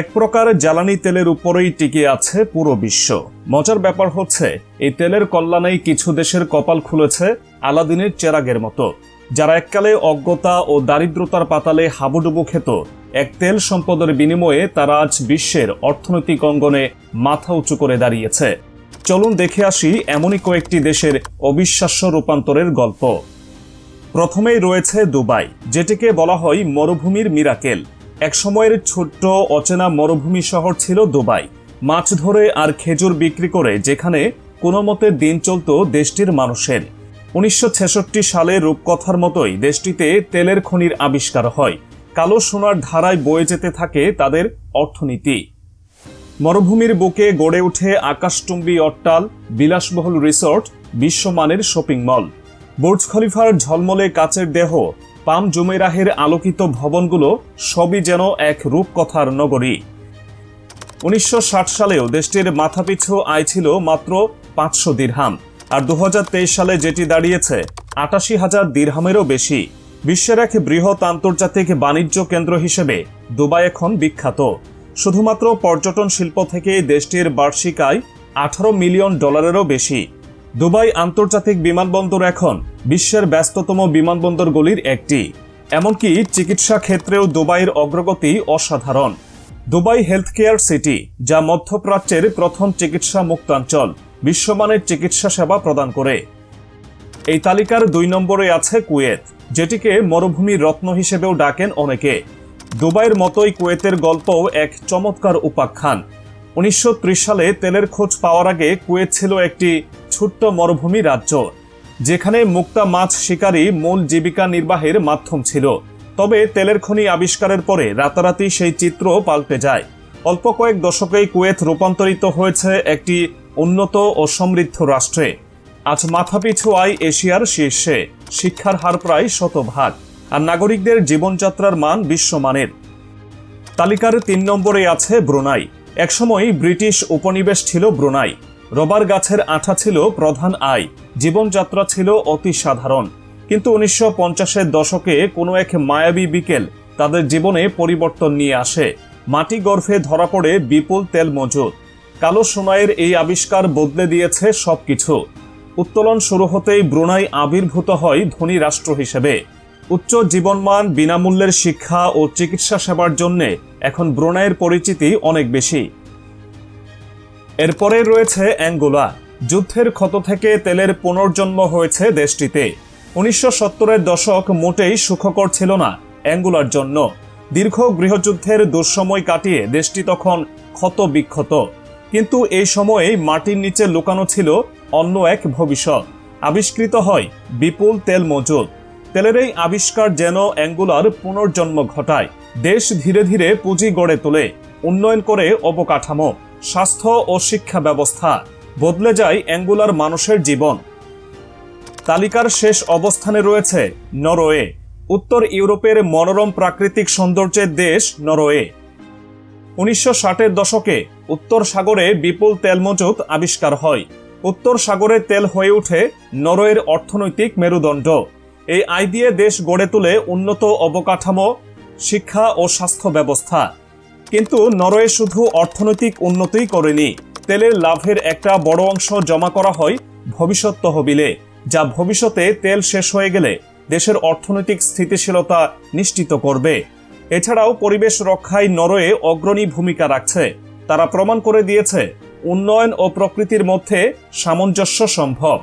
এক প্রকার জ্বালানি তেলের উপরেই টিকে আছে পুরো বিশ্ব। মজার ব্যাপার হচ্ছে, এই তেলের কল্যাণেই কিছু দেশের কপাল খুলেছে আলাদিনের চেরাগের মতো। যারা এককালে অজ্ঞতা ও দারিদ্রতার পাতালে হাবুডুবু খেত, এক তেল সম্পদের বিনিময়ে তারা আজ বিশ্বের অর্থনৈতিক অঙ্গনে মাথা উঁচু করে দাঁড়িয়েছে। চলুন দেখে আসি এমনই কয়েকটি দেশের অবিশ্বাস্য রূপান্তরের গল্প। প্রথমেই রয়েছে দুবাই, যেটিকে বলা হয় মরুভূমির মিরাকেল। এক সময়ের ছোট্ট, অচেনা মরুভূমি শহর ছিল দুবাই। মাছ ধরে আর খেজুর বিক্রি করে যেখানে কোনো মতে দিন চলত দেশটির মানুষের। উনিশশো ছেষট্টি সালে রূপকথার মতোই দেশটিতে তেলের খনির আবিষ্কার হয়। কালো সোনার ধারায় বয়ে যেতে থাকে তাদের অর্থনীতি। মরুভূমির বুকে গড়ে ওঠে আকাশটুম্বী অট্টাল, বিলাসবহুল রিসোর্ট, বিশ্বমানের শপিং মল। বুর্জ খলিফার ঝলমলে কাচের দেহ পাম জুমেরাহের আলোকিত ভবনগুলো সবই যেন এক রূপকথার নগরী। উনিশশো ষাট সালেও দেশটির মাথাপিছু আয় ছিল মাত্র পাঁচশো দিরহাম, আর দু হাজার তেইশ সালে যেটি দাঁড়িয়েছে আটাশি হাজার দিরহামেরও বেশি। বিশ্বের এক বৃহৎ আন্তর্জাতিক বাণিজ্য কেন্দ্র হিসেবে দুবাই এখন বিখ্যাত। শুধুমাত্র পর্যটন শিল্প থেকে দেশটির বার্ষিক আয় আঠারো মিলিয়ন ডলারেরও বেশি। দুবাই আন্তর্জাতিক বিমানবন্দর এখন বিশ্বের ব্যস্ততম বিমানবন্দরগুলির একটি। এমনকি চিকিৎসা ক্ষেত্রেও দুবাইয়ের অগ্রগতি অসাধারণ। দুবাই হেলথ কেয়ার সিটি, যা মধ্যপ্রাচ্যের প্রথম চিকিৎসা মুক্তাঞ্চল, বিশ্বমানের চিকিৎসা সেবা প্রদান করে। এই তালিকার দুই নম্বরে আছে কুয়েত, যেটিকে মরুভূমির রত্ন হিসেবেও ডাকেন অনেকে। দুবাইয়ের মতোই কুয়েতের গল্পও এক চমৎকার উপাখ্যান। উনিশশো ত্রিশ সালে তেলের খোঁজ পাওয়ার আগে কুয়েত ছিল একটি ছোট্ট মরুভূমি রাজ্য, যেখানে মুক্তা মাছ শিকারী মূল জীবিকা নির্বাহের মাধ্যম ছিল। তবে তেলের খনি আবিষ্কারের পরে রাতারাতি সেই চিত্র পাল্টে যায়। অল্প কয়েক দশকেই কুয়েত রূপান্তরিত হয়েছে একটি উন্নত ও সমৃদ্ধ রাষ্ট্রে। আজ মাথাপিছু আয় এশিয়ার শীর্ষে, শিক্ষার হার প্রায় শতভাগ, আর নাগরিকদের জীবনযাত্রার মান বিশ্বমানের। তালিকার তিন নম্বরে আছে ব্রুনাই। একসময় ব্রিটিশ উপনিবেশ ছিল ব্রুনাই। রবার গাছের আঠা ছিল প্রধান আয় জীবনযাত্রা ছিল অতি সাধারণ। কিন্তু উনিশশো পঞ্চাশের দশকে কোনো এক মায়াবী বিকেল তাদের জীবনে পরিবর্তন নিয়ে আসে। মাটি গর্ভে ধরা পড়ে বিপুল তেল মজুদ। কালো সোনাইয়ের এই আবিষ্কার বদলে দিয়েছে সব কিছু উত্তোলন শুরু হতেই ব্রুনাই আবির্ভূত হয় ধনী রাষ্ট্র হিসেবে। উচ্চ জীবনমান, বিনামূল্যের শিক্ষা ও চিকিৎসা সেবার জন্য এখন ব্রুনাইয়ের পরিচিতি অনেক বেশি। এরপরে রয়েছে অ্যাঙ্গোলা। যুদ্ধের ক্ষত থেকে তেলের পুনর্জন্ম হয়েছে দেশটিতে। উনিশশো সত্তরের দশক মোটেই সুখকর ছিল না অ্যাঙ্গোলার জন্য। দীর্ঘ গৃহযুদ্ধের দুঃসময় কাটিয়ে দেশটি তখন ক্ষত বিক্ষত কিন্তু এই সময়ে মাটির নিচে লুকানো ছিল অন্য এক ভবিষ্যৎ। আবিষ্কৃত হয় বিপুল তেল মজুদ। তেলের এই আবিষ্কার যেন অ্যাঙ্গুলার পুনর্জন্ম ঘটায়। দেশ ধীরে ধীরে পুঁজি গড়ে তোলে, উন্নয়ন করে অবকাঠামো। স্বাস্থ্য ও শিক্ষা ব্যবস্থা বদলে যায় অ্যাঙ্গুলার মানুষের জীবন। তালিকার শেষ অবস্থানে রয়েছে নরওয়ে, উত্তর ইউরোপের মনোরম প্রাকৃতিক সৌন্দর্যের দেশ নরওয়ে। উনিশশো ষাটের দশকে উত্তর সাগরে বিপুল তেল মজুত আবিষ্কার হয়। উত্তর সাগরে তেল হয়ে ওঠে নরওয়ের অর্থনৈতিক মেরুদণ্ড। এই আয় দিয়ে দেশ গড়ে তোলে উন্নত অবকাঠামো, শিক্ষা ও স্বাস্থ্য ব্যবস্থা। কিন্তু নরওয়ে শুধু অর্থনৈতিক উন্নতিই করেনি। তেলের লাভের একটা বড় অংশ জমা করা হয় ভবিষ্যৎ তহবিলে, যা ভবিষ্যতে তেল শেষ হয়ে গেলে দেশের অর্থনৈতিক স্থিতিশীলতা নিশ্চিত করবে। এছাড়াও পরিবেশ রক্ষায় নরওয়ে অগ্রণী ভূমিকা রাখছে। তারা প্রমাণ করে দিয়েছে, উন্নয়ন ও প্রকৃতির মধ্যে সামঞ্জস্য সম্ভব।